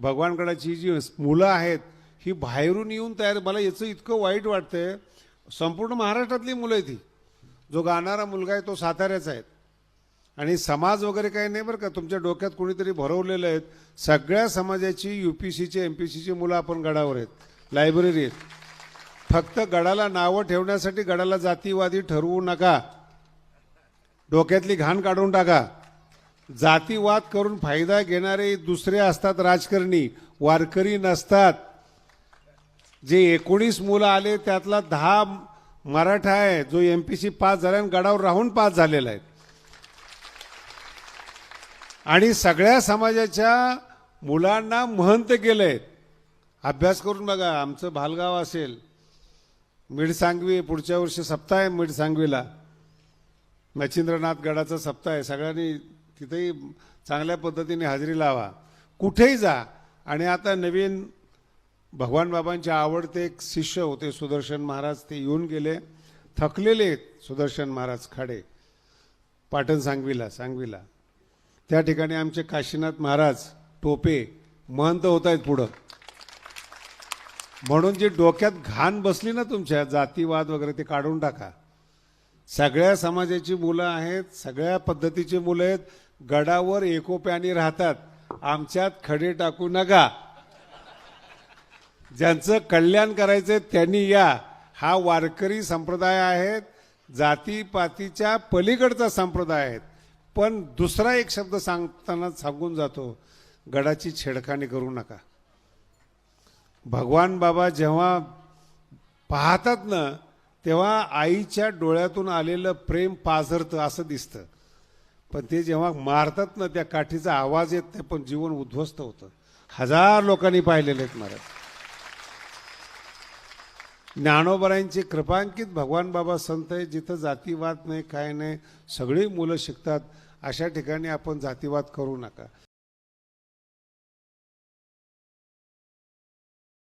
भगवानगडाची जी मुलं आहेत ही बाहेरून येऊन तयार मला याचं इतकं वाईट वाटतंय. संपूर्ण महाराष्ट्रातली मुलं आहे ती जो गाणारा मुलगा आहे तो साताऱ्याचा आहे. आणि समाज वगैरे काही नाही बरं का तुमच्या डोक्यात कोणीतरी भरवलेलं आहेत सगळ्या समाजाची यू पी सीचे एम पी सीची मुलं आपण गडावर आहेत. लायब्ररी आहेत. फक्त गडाला नावं ठेवण्यासाठी गडाला जातीवादी ठरवू नका. डोक्यातली घाण काढून टाका. जातीवाद करून फायदा घेणारे दुसरे असतात राजकारणी वारकरी नसतात. जे एकोणीस मुलं आले त्यातला दहा मराठा आहे जो एम पी सी पास झाला आणि गडावर राहून पास झालेला आहे. आणि सगळ्या समाजाच्या मुलांना महंत केलंय. अभ्यास करून बघा आमचं भालगाव असेल. मिडसांगवी पुढच्या वर्षी सप्ताह आहे मिडसांगवीला. मच्छिंद्रनाथ गडाचा सप्ताह आहे. सगळ्यांनी तिथेही चांगल्या पद्धतीने हजेरी लावा. कुठेही जा. आणि आता नवीन भगवान बाबांचे आवडते एक शिष्य होते सुदर्शन महाराज ते येऊन गेले. थकलेले आहेत सुदर्शन महाराज खाडे. पाटण सांगवीला सांगवीला. त्या ठिकाणी आमचे काशीनाथ महाराज टोपे महंत होत आहेत पुढं. म्हणून जी डोक्यात घाण बसली ना तुमच्या जातीवाद वगैरे ते काढून टाका. सगळ्या समाजाची मुलं आहेत सगळ्या पद्धतीची मुलं आहेत. गडावर एकोप्याने राहतात. आमच्यात खडे टाकू नका. ज्यांचं कल्याण करायचं त्यांनी या. हा वारकरी संप्रदाय आहेत जातीपातीच्या पलीकडचा संप्रदाय आहेत. पण दुसरा एक शब्द सांगताना सांगून जातो गडाची छेडखानी करू नका. भगवान बाबा जेव्हा पाहतात ना तेव्हा आईच्या डोळ्यातून आलेलं प्रेम पाझरतं असं दिसतं. पण ते जेव्हा मारतात ना त्या काठीचा आवाज येत नाही पण जीवन उद्ध्वस्त होतं. हजार लोकांनी पाहिलेले आहेत महाराज. ज्ञानोबरांचे कृपांकित भगवान बाबा संत आहे जिथं जातीवाद नाही काय नाही सगळी मुलं शिकतात अशा ठिकाणी आपण जातीवाद करू नका.